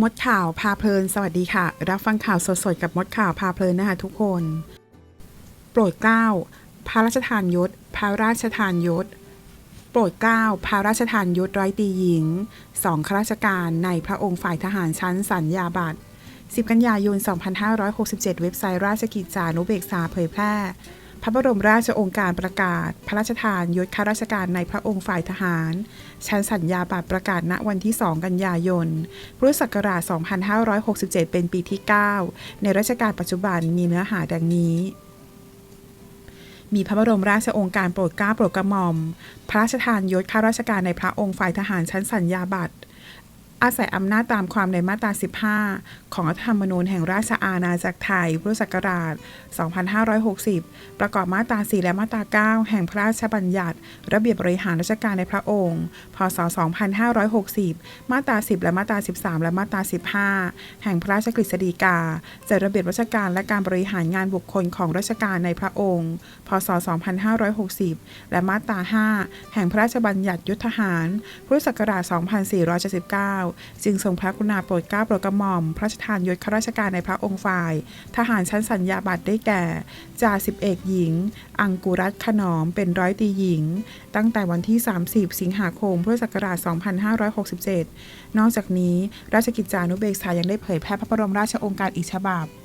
มดข่าวพาเพลิน สวัสดีค่ะ รับฟังข่าวสดๆกับมดข่าวพาเพลินนะคะทุกคน โปรดเกล้าพระราชทานยศ พระราชทานยศ โปรดเกล้าพระราชทานยศร้อยตีหญิงสองข้าราชการในพระองค์ฝ่ายทหารชั้นสัญญาบัตร10 กันยายน 2567 เว็บไซต์ราชกิจจานุเบกษาเผยแพร่ พระบรมราชโองการประกาศ พระราชทานยศข้าราชการในพระองค์ฝ่ายทหาร ชั้นสัญญาบัตรประกาศณวันที่ 2 กันยายน พุทธศักราช 2567 เป็นปีที่ 9 ในรัชกาลปัจจุบันมีเนื้อหาดังนี้มีพระบรมราชโองการโปรดเกล้าโปรดกระหม่อม พระราชทานยศข้าราชการในพระองค์ฝ่ายทหารชั้นสัญญาบัตร อาศัยอำนาจตามความในมาตรา 15 ของรัฐธรรมนูญแห่งราชอาณาจักรไทย พุทธศักราช 2560 ประกอบมาตรา 4 และมาตรา 9 แห่งพระราชบัญญัติ ระเบียบบริหารราชการในพระองค์ พศ 2560 มาตรา 10 และมาตรา 13 และมาตรา 15 แห่งพระราชกฤษฎีกาจัดระเบียบราชการและการบริหารงานบุคคลของราชการในพระองค์ พศ 2560 และมาตรา 5 แห่งพระราชบัญญัติยุทธหาร พุทธศักราช 2479จึงทรงพระกรุณาโปรดเกล้าโปรดกระหม่อม พระราชทานยศข้าราชการในพระองค์ฝ่าย ทหารชั้นสัญญาบัตรได้แก่จ่าสิบเอกหญิง อังกุรัตขนอมเป็นร้อยตีหญิง ตั้งแต่วันที่ 30 สิงหาคมพุทธศักราช 2567 นอกจากนี้ ราชกิจจานุเบกษายังได้เผยแพร่พระบรมราชโองการอีกฉบับ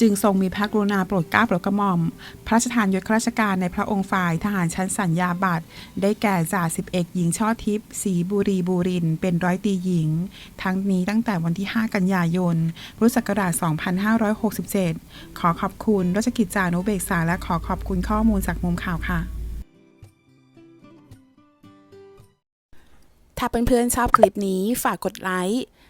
จึงทรงมีพระกรุณาโปรดเกล้าโปรดกระหม่อม พระราชทานยศข้าราชการในพระองค์ฝ่ายทหารชั้นสัญญาบัตร ได้แก่จ่าสิบเอกหญิงช่อทิพย์ศรีบุรีบูริน เป็นร้อยตีหญิง ทั้งนี้ตั้งแต่วันที่ 5 กันยายน พุทธศักราช 2567 ขอขอบคุณราชกิจจานุเบกษา และขอขอบคุณข้อมูลจากมุมข่าวค่ะถ้าเพื่อนๆชอบคลิปนี้ฝากกดไลค์